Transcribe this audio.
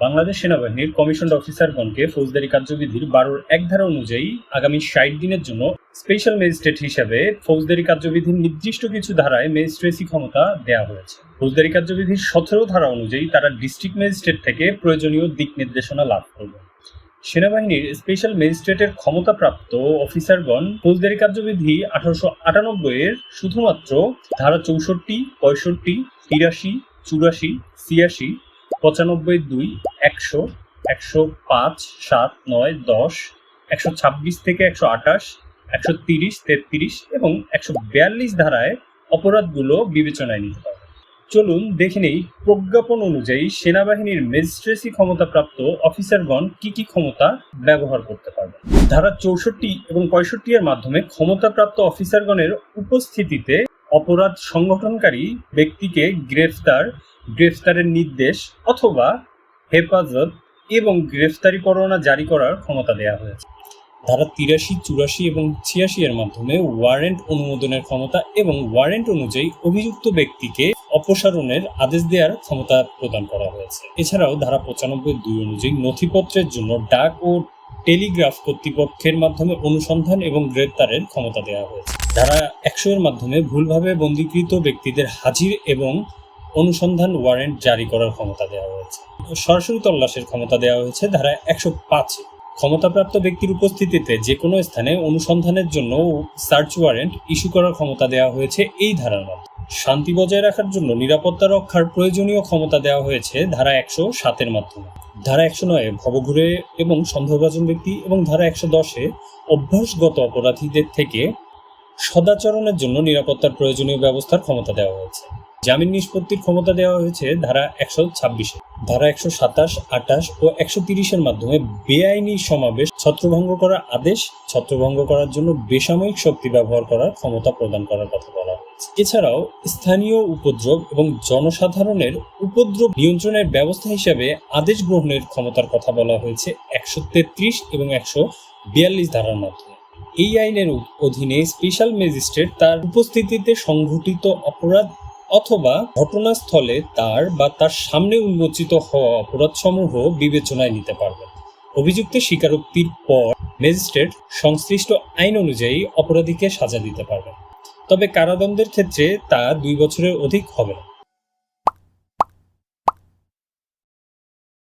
বাংলাদেশ সেনাবাহিনীর কমিশনড অফিসারগণকে ফৌজদারি কার্যবিধির বারোর এক ধারা অনুযায়ী আগামী ষাট দিনের জন্য স্পেশাল ম্যাজিস্ট্রেট হিসেবে ফৌজদারি কার্যবিধির নির্দিষ্ট কিছু ধারায় ম্যাজিস্ট্রেসি ক্ষমতা দেওয়া হয়েছে। ফৌজদারি কার্যবিধির সতেরো ধারা অনুযায়ী তারা ডিস্ট্রিক্ট ম্যাজিস্ট্রেট থেকে প্রয়োজনীয় দিক নির্দেশনা লাভ করবে। সেনাবাহিনীর স্পেশাল ম্যাজিস্ট্রেটের ক্ষমতাপ্রাপ্ত অফিসারগণ ফৌজদারি কার্যবিধি আঠারোশো আটানব্বই এর শুধুমাত্র ধারা চৌষট্টি, পঁয়ষট্টি, তিরাশি, চুরাশি, ছিয়াশি পঁচানব্বই দুই, একশো একশো পাঁচ, সাত, নয়, দশ, একশো ছাব্বিশ থেকে একশো আঠাশ, একশো তিরিশ, তেত্রিশ এবং একশো বিয়াল্লিশ ধারায় অপরাধগুলো বিবেচনায় নিতে পারবে চলুন দেখে নেই প্রজ্ঞাপন অনুযায়ী সেনাবাহিনীর ম্যাজিস্ট্রেসি ক্ষমতাপ্রাপ্ত অফিসারগণ কি কি ক্ষমতা ব্যবহার করতে পারবে ধারা চৌষট্টি এবং পঁয়ষট্টি এর মাধ্যমে ক্ষমতাপ্রাপ্ত অফিসারগণের উপস্থিতিতে অপরাধ সংগঠনকারী ব্যক্তিকে গ্রেফতার গ্রেফতারের নির্দেশ অথবা হেফাজত এবং গ্রেফতারি পরোয়ানা জারি করার ক্ষমতা দেওয়া হয়েছে। ধারা তিরাশি, চুরাশি এবং ছিয়াশি এর মাধ্যমে ওয়ারেন্ট অনুমোদনের ক্ষমতা এবং ওয়ারেন্ট অনুযায়ী অভিযুক্ত ব্যক্তিকে অপসারণের আদেশ দেওয়ার ক্ষমতা প্রদান করা হয়েছে। এছাড়াও ধারা পঁচানব্বই দুই অনুযায়ী নথিপত্রের জন্য ডাক ও টেলিগ্রাফ কর্তৃপক্ষের মাধ্যমে অনুসন্ধান এবং গ্রেপ্তারের ক্ষমতা দেওয়া হয়েছে। ধারা একশো এর মাধ্যমে ভুলভাবে বন্দীকৃত ব্যক্তিদের হাজির এবং অনুসন্ধান ওয়ারেন্ট জারি করার ক্ষমতা দেওয়া হয়েছে। সরাসরি তল্লাশের ক্ষমতা দেওয়া হয়েছে ধারা একশো পাঁচে ক্ষমতাপ্রাপ্ত ব্যক্তির উপস্থিতিতে যে কোনো স্থানে অনুসন্ধানের জন্য সার্চ ওয়ারেন্ট ইস্যু করার ক্ষমতা দেওয়া হয়েছে এই ধারার মাধ্যমে শান্তি বজায় রাখার জন্য নিরাপত্তা রক্ষার প্রয়োজনীয় ক্ষমতা দেওয়া হয়েছে ধারা একশো সাতের মাধ্যমে। ধারা একশো নয়ে ভবঘুরে এবং সন্দেহভাজন ব্যক্তি এবং ধারা একশো দশে অভ্যাসগত অপরাধীদের থেকে সদাচরণের জন্য নিরাপত্তার প্রয়োজনীয় ব্যবস্থার ক্ষমতা দেওয়া হয়েছে। জামিন নিষ্পত্তির ক্ষমতা দেওয়া হয়েছে ধারা একশো ছাব্বিশে। ধারা একশো সাতাশ আটাশ ও একশো তিরিশের মাধ্যমে বেআইনি সমাবেশ, ছত্রভঙ্গ করার আদেশ, ছত্রভঙ্গ করার জন্য বেসামরিক শক্তি ব্যবহার করার ক্ষমতা প্রদান করার কথা বলা হয়েছে। এছাড়াও স্থানীয় উপদ্রব এবং জনসাধারণের উপদ্রব নিয়ন্ত্রণের ব্যবস্থা হিসাবে আদেশ গ্রহণের ক্ষমতার কথা বলা হয়েছে একশো তেত্রিশ এবং একশো বিয়াল্লিশ ধারার মাধ্যমে এই আইনের অধীনে স্পেশাল ম্যাজিস্ট্রেট তার উপস্থিতিতে সংঘটিত অপরাধ অথবা ঘটনাস্থলে তার বা তার সামনে উন্মোচিত হওয়া অপরাধসমূহ বিবেচনায় নিতে পারবেন। অভিযুক্ত স্বীকারোক্তির পর ম্যাজিস্ট্রেট সংশ্লিষ্ট আইন অনুযায়ী অপরাধীকে সাজা দিতে পারবেন। তবে কারাদণ্ডের ক্ষেত্রে তা দুই বছরের অধিক হবে না।